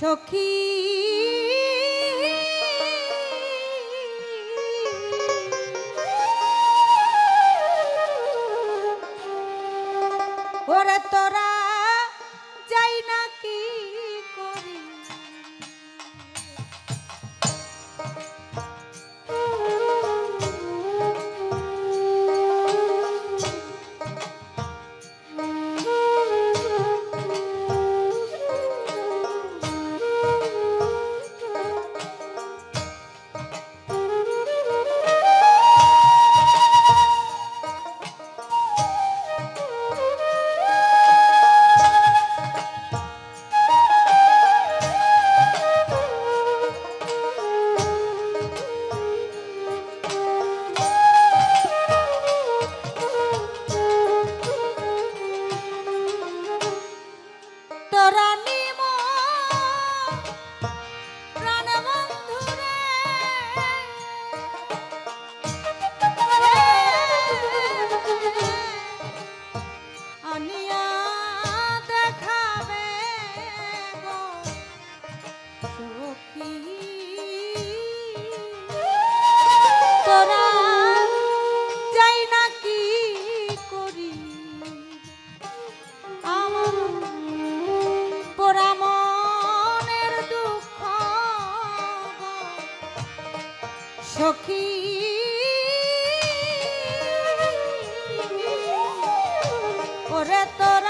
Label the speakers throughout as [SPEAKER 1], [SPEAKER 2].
[SPEAKER 1] সখী corretora.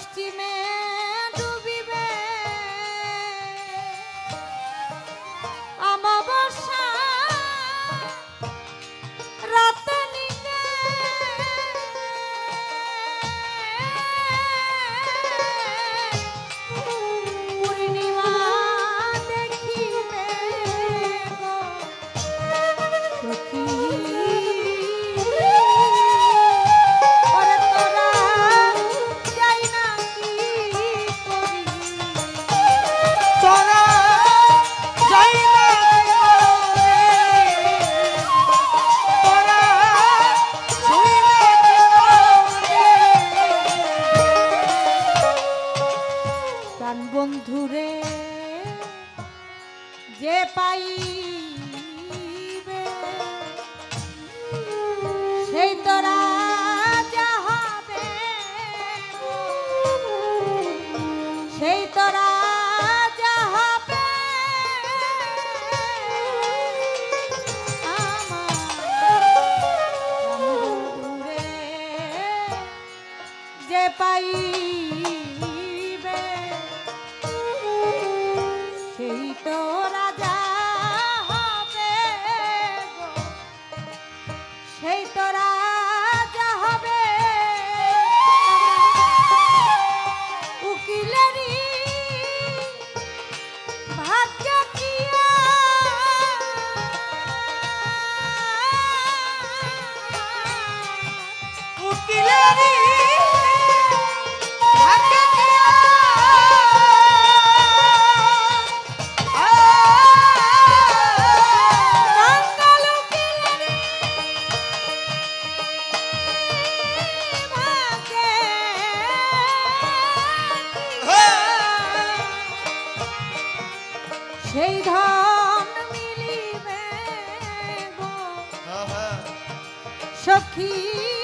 [SPEAKER 1] পশ্চিমে প্রাণ বন্ধুরে যে পাই সেই তোরা সেই তোরা সেই ধন সখী